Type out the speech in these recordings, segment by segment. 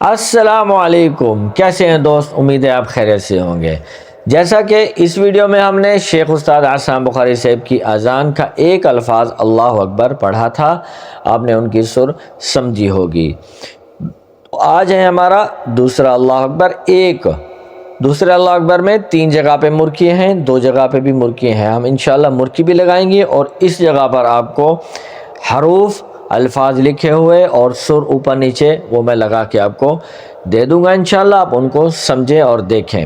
السلام علیکم۔ کیسے ہیں دوست؟ امید ہے آپ خیریت سے ہوں گے۔ جیسا کہ اس ویڈیو میں ہم نے شیخ استاد آسام بخاری صاحب کی اذان کا ایک الفاظ اللہ اکبر پڑھا تھا، آپ نے ان کی سر سمجھی ہوگی۔ آج ہے ہمارا دوسرا اللہ اکبر ایک۔ دوسرے اللہ اکبر میں تین جگہ پہ مرکیے ہیں، دو جگہ پہ بھی مرکیے ہیں۔ ہم انشاءاللہ مرکی بھی لگائیں گے اور اس جگہ پر آپ کو حروف الفاظ لکھے ہوئے اور سر اوپر نیچے، وہ میں لگا کے آپ کو دے دوں گا، انشاءاللہ آپ ان کو سمجھیں اور دیکھیں۔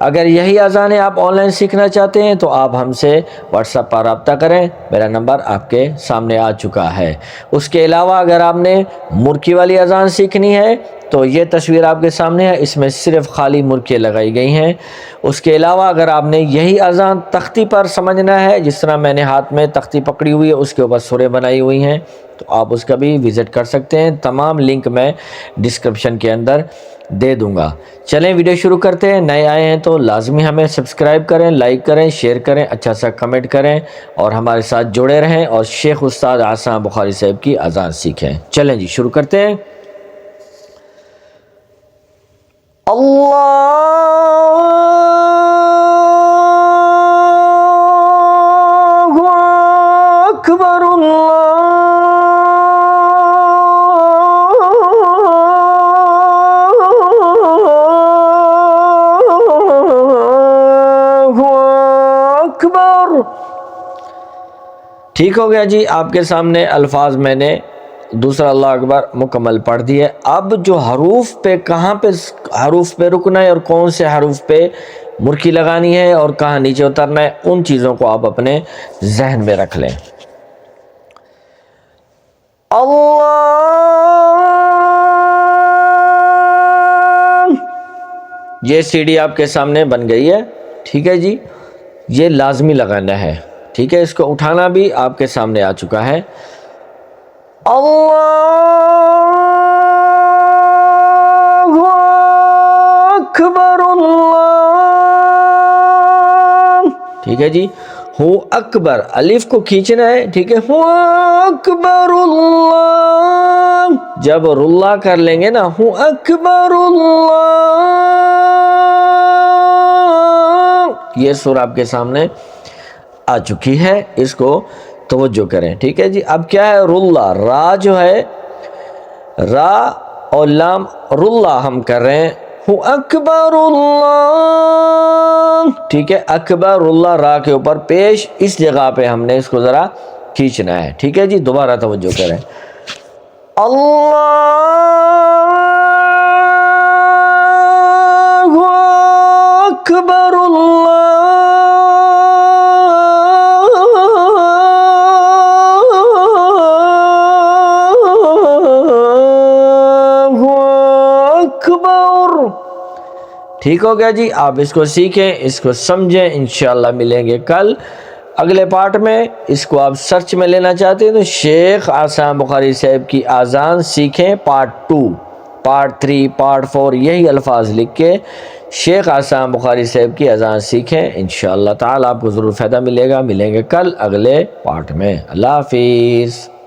اگر یہی اذانیں آپ آن لائن سیکھنا چاہتے ہیں تو آپ ہم سے واٹس اپ پر رابطہ کریں۔ میرا نمبر آپ کے سامنے آ چکا ہے۔ اس کے علاوہ اگر آپ نے مرکی والی اذان سیکھنی ہے تو یہ تصویر آپ کے سامنے ہے۔ اس میں صرف خالی مرکے لگائی گئی ہیں۔ اس کے علاوہ اگر آپ نے یہی اذان تختی پر سمجھنا ہے، جس طرح میں نے ہاتھ میں تختی پکڑی ہوئی ہے، اس کے اوپر سورے بنائی ہوئی ہیں۔ تو آپ اس کا بھی وزٹ کر سکتے ہیں۔ تمام لنک میں ڈسکرپشن کے اندر دے دوں گا۔ چلیں ویڈیو شروع کرتے ہیں۔ نئے آئے ہیں تو لازمی ہمیں سبسکرائب کریں، لائک کریں، شیئر کریں اچھا سا کمنٹ کریں اور ہمارے ساتھ جڑے رہیں۔ اور شیخ استاد آسان بخاری صاحب کی اذان سیکھیں۔ چلیں جی شروع کرتے ہیں۔ اللہ اکبر اللہ اکبر ٹھیک ہو گیا جی آپ کے سامنے الفاظ میں نے دوسرا اللہ اکبر، مکمل پڑھ دیے اب جو حروف پہ، کہاں پہ حروف پہ رکنا ہے اور کون سے حروف پہ مرکی لگانی ہے اور کہاں نیچے اترنا ہے، ان چیزوں کو آپ اپنے ذہن میں رکھ لیں۔ اللہ! یہ سی ڈی آپ کے سامنے بن گئی ہے۔ ٹھیک ہے جی؟ یہ لازمی لگانا ہے۔ ٹھیک ہے، اس کو اٹھانا بھی آپ کے سامنے آ چکا ہے۔ اللہ اکبر اللہ ٹھیک ہے جی؟ ہو اکبر، الف کو کھینچنا ہے، ٹھیک ہے؟ ہو اکبر، اللہ. جب رلا کر لیں گے نا، ہو اکبر، اللہ. یہ سور آپ کے سامنے آ چکی ہے، اس کو توجہ کریں، ٹھیک ہے جی؟ اب کیا ہے؟ رلا، را جو ہے، را اور لام رلا ہم کر رہے ہیں۔ اکبر اللہ۔ ٹھیک ہے، اکبر اللہ را کے اوپر پیش اس جگہ پہ ہم نے اس کو ذرا کھینچنا ہے۔ ٹھیک ہے جی؟ دوبارہ توجہ کریں۔ اللہ اکبر اللہ۔ اکبر۔ ٹھیک ہو گیا جی آپ اس کو سیکھیں، اس کو سمجھیں، انشاءاللہ ملیں گے کل۔ اگلے پارٹ میں اس کو آپ سرچ میں لینا چاہتے ہیں تو شیخ آسان بخاری صاحب کی آزان سیکھیں part two. Part three, part four, یہی الفاظ لکھ کے شیخ آسان بخاری صاحب کی اذان سیکھیں۔ انشاءاللہ تعالی آپ کو ضرور فائدہ ملے گا۔ ملیں گے کل اگلے پارٹ میں۔ اللہ حافظ۔